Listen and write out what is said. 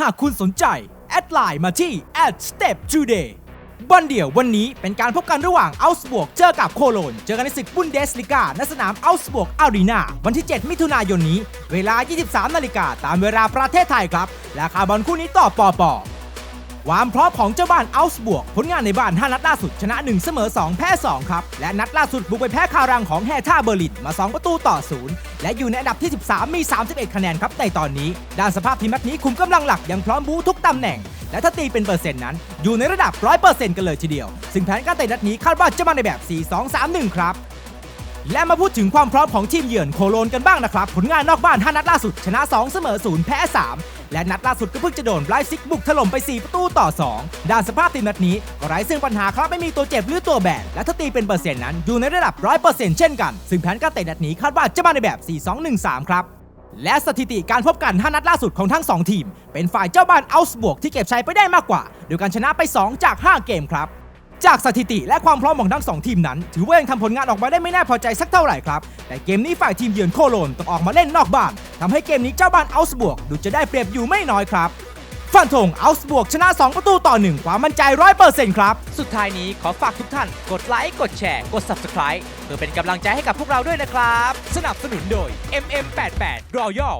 หากคุณสนใจ แอดไลน์มาที่ @step today บอลเดี่ยววันนี้เป็นการพบกันระหว่างอัลสบวกเจอกับโคโลน เจอกันในศึกบุนเดสลิกาณสนามอัลสบวกอารีนาวันที่ 7 มิถุนายนนี้ เวลา 23 นาฬิกาตามเวลาประเทศไทยครับและคาบอลคู่นี้ต่อปอปอ ความพร้อมของเจ้าบ้านอัลส์บวก ผลงานในบ้าน 5 นัดล่าสุดชนะ 1 เสมอ 2 แพ้ 2 ครับ และนัดล่าสุดบุกไปแพ้คารังของแฮท่าเบอร์ลินมา 2 ประตูต่อ 0 และอยู่ในอันดับที่ 13 มี 31 คะแนนครับในตอนนี้ ด้านสภาพทีมนัดนี้คุมกำลังหลักยังพร้อมบูทุกตำแหน่ง และถ้าตีเป็นเปอร์เซ็นต์นั้น อยู่ในระดับ 100%กันเลยทีเดียว ซึ่งแผนการเตะนัดนี้คาดว่าจะมาในแบบ 4-2-3-1 ครับและมาพูดถึงความพร้อมของทีมเยือนโคโลนกันบ้างนะครับ ผลงานนอกบ้าน 5 นัดล่าสุด ชนะ 2 เสมอ 0 แพ้ 3 และนัดล่าสุดก็เพิ่งจะโดนไบรซิกบุกถล่มไป 4 ประตูต่อ 2 ด้านสภาพทีมนัดนี้ก็ไร้ซึ่งปัญหาครับไม่มีตัวเจ็บหรือตัวแบนและถ้าตีเป็นเปอร์เซ็นต์นั้นอยู่ในระดับ 100%เช่นกัน ซึ่งแผนการเตะนัดนี้คาดว่าจะมาในแบบ 4-2-1-3 ครับและสถิติการพบกัน5นัดล่าสุดของทั้ง 2 ทีม เป็นฝ่ายเจ้าบ้านอัลส์บวกที่เก็บชัยไปได้มากกว่าโดยการชนะไป 2 จาก 5 เกมครับ จากสถิติและความพร้อมของทั้งสองทีมนั้น ถือว่ายังทำผลงานออกมาได้ไม่น่าพอใจสักเท่าไหร่ครับ แต่เกมนี้ฝ่ายทีมเยือนโคโลนต้องออกมาเล่นนอกบ้านทำให้เกมนี้เจ้าบ้านอัลสบวกดูจะได้เปรียบอยู่ไม่น้อยครับฟันธงอัลสบวกชนะ 2 ประตูต่อ 1 ความมั่นใจ100%ครับ สุดท้ายนี้ขอฝากทุกท่านกดไลค์ กดแชร์ กด Subscribe เพื่อเป็นกำลังใจให้กับพวกเราด้วยนะครับ สนับสนุนโดย MM88 Royal